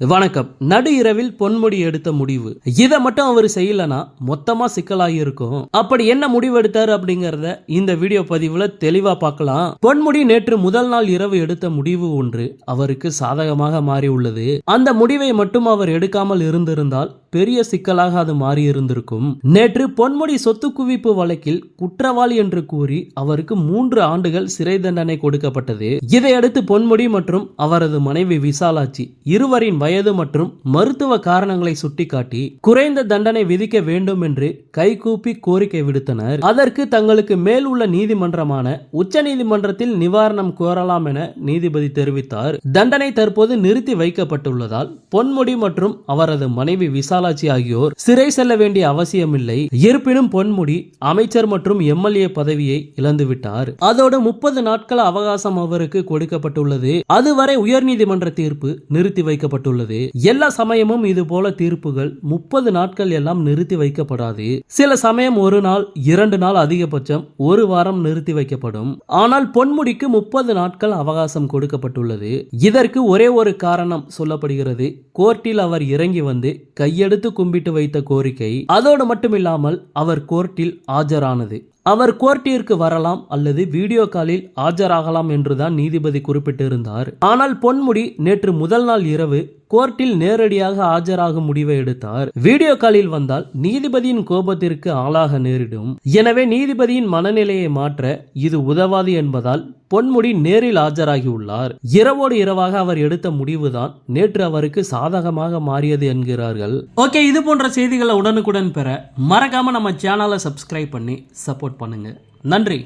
வணக்கம். நடு இரவில் பொன்முடி எடுத்த முடிவு. இதை மட்டும் அவர் செய்யலனா மொத்தமா சிக்கலாகி இருக்கும். அப்படி என்ன முடிவு எடுத்தாரு அப்படிங்கறத இந்த வீடியோ பதிவுல தெளிவா பார்க்கலாம். பொன்முடி நேற்று முதல் நாள் இரவு எடுத்த முடிவு ஒன்று அவருக்கு சாதகமாக மாறி உள்ளது அந்த முடிவை மட்டும் அவர் எடுக்காமல் இருந்திருந்தால் பெரிய சிக்கலாக அது மாறியிருந்திருக்கும். நேற்று பொன்முடி சொத்து குவிப்பு வழக்கில் குற்றவாளி என்று கூறி அவருக்கு மூன்று ஆண்டுகள் சிறை தண்டனை கொடுக்கப்பட்டது. இதையடுத்து பொன்முடி மற்றும் அவரது மனைவி விசாலாட்சி இருவரின் வயது மற்றும் மருத்துவ காரணங்களை சுட்டிக்காட்டி குறைந்த தண்டனை விதிக்க வேண்டும் என்று கைகூப்பி கோரிக்கை விடுத்தனர். அதற்கு தங்களுக்கு மேல் உள்ள நீதிமன்றமான உச்ச நீதிமன்றத்தில் நிவாரணம் கோரலாம் என நீதிபதி தெரிவித்தார். தண்டனை தற்போது நிறுத்தி வைக்கப்பட்டுள்ளதால் பொன்முடி மற்றும் அவரது மனைவி பாலாஜி ஆகியோர் சிறை செல்ல வேண்டிய அவசியமில்லை. இருப்பினும் பொன்முடி அமைச்சர் மற்றும் எம்எல்ஏ பதவியை இழந்துவிட்டார். அதோடு முப்பது நாட்கள் அவகாசம் அவருக்கு கொடுக்கப்பட்டுள்ளது. அதுவரை உயர்நீதிமன்ற தீர்ப்பு நிறுத்தி வைக்கப்பட்டுள்ளது. எல்லா சமயமும் இது போல தீர்ப்புகள் முப்பது நாட்கள் எல்லாம் நிறுத்தி வைக்கப்படாது. சில சமயம் ஒரு நாள் இரண்டு நாள் அதிகபட்சம் ஒரு வாரம் நிறுத்தி வைக்கப்படும். ஆனால் பொன்முடிக்கு முப்பது நாட்கள் அவகாசம் கொடுக்கப்பட்டுள்ளது. இதற்கு ஒரே ஒரு காரணம் சொல்லப்படுகிறது. கோர்ட்டில் அவர் இறங்கி வந்து கையெழு கையெடுத்து கும்பிட்டு வைத்த கோரிக்கை அதோடு மட்டுமில்லாமல் அவர் கோர்ட்டில் ஆஜரானது. அவர் கோர்ட்டிற்கு வரலாம் அல்லது வீடியோ காலில் ஆஜராகலாம் என்றுதான் நீதிபதி குறிப்பிட்டிருந்தார். ஆனால் பொன்முடி நேற்று முதல் நாள் இரவு கோர்ட்டில் நேரடியாக ஆஜராகும் முடிவை எடுத்தார். வீடியோ காலில் வந்தால் நீதிபதியின் கோபத்திற்கு ஆளாக நேரிடும். எனவே நீதிபதியின் மனநிலையை மாற்ற இது உதவாது என்பதால் பொன்முடி நேரில் ஆஜராகியுள்ளார் இரவோடு இரவாக அவர் எடுத்த முடிவுதான் நேற்று அவருக்கு சாதகமாக மாறியது என்கிறார்கள். ஓகே இது போன்ற செய்திகளை உடனுக்குடன் பெற மறக்காம நம்ம சேனலை சப்ஸ்கிரைப் பண்ணி சப்போர்ட் பண்ணுங்க. நன்றி.